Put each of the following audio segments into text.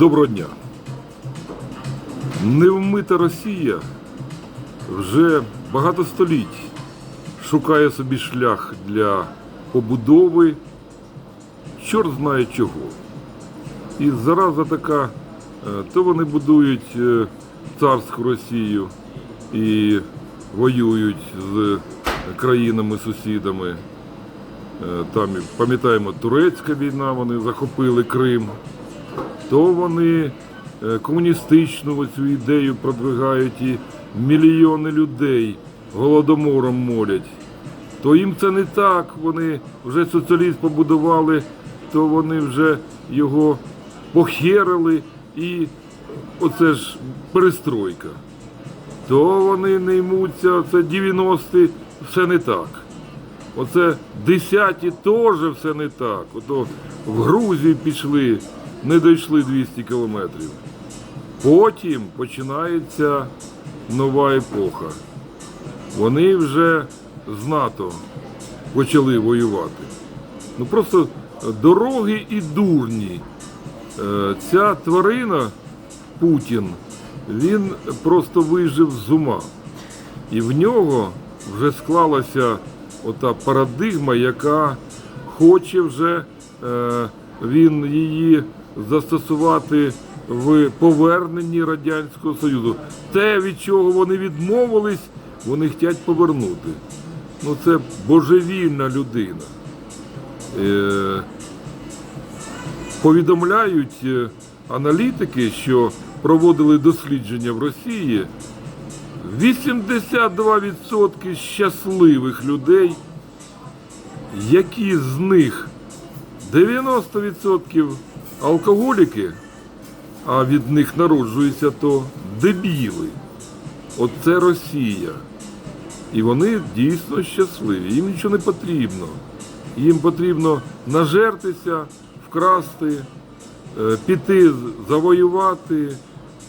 Доброго дня. Невмита Росія вже багато століть шукає собі шлях для побудови, чорт знає чого. І зараза така, е, то вони будують е, царську Росію і воюють з країнами-сусідами. Е, Там пам'ятаємо, турецька війна, вони захопили Крим то вони е, комуністичну цю ідею продвигають і мільйони людей голодомором молять. То їм це не так. Вони вже соціалізм побудували, то вони вже його похерили і оце ж перестройка. То вони не ймуться, це 90-ті, все не так. Оце 10-ті теж все не так. Ото в Грузію пішли, не дійшли 200 кілометрів. Потім починається нова епоха. Вони вже з НАТО почали воювати. Ну просто дороги і дурні. Е, Ця тварина, Путін, він просто вижив з ума. І в нього вже склалася ота парадигма, яка хоче вже е, він її застосувати в поверненні Радянського Союзу. Те, від чого вони відмовились, вони хочуть повернути. Ну це божевільна людина. Е, повідомляють е, аналітики, що проводили дослідження в Росії. 82% щасливих людей, які з них 90% алкоголіки, а від них народжуються то дебіли. Оце Росія. І вони дійсно щасливі. Їм нічого не потрібно. Їм потрібно нажертися, вкрасти, е, піти завоювати,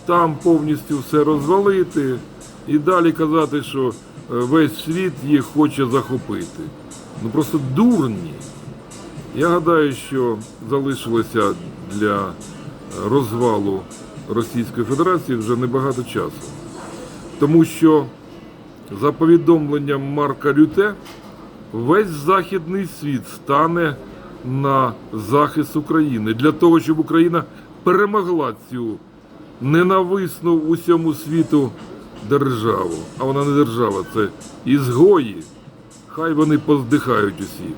там повністю все розвалити і далі казати, що е, весь світ їх хоче захопити. Ну просто дурні. Я гадаю, що залишилося для розвалу Російської Федерації вже небагато часу. Тому що, за повідомленням Марка Рюте, весь західний світ стане на захист України для того, щоб Україна перемогла цю ненависну усьому світу державу. А вона не держава, це ізгої. Хай вони поздихають усі.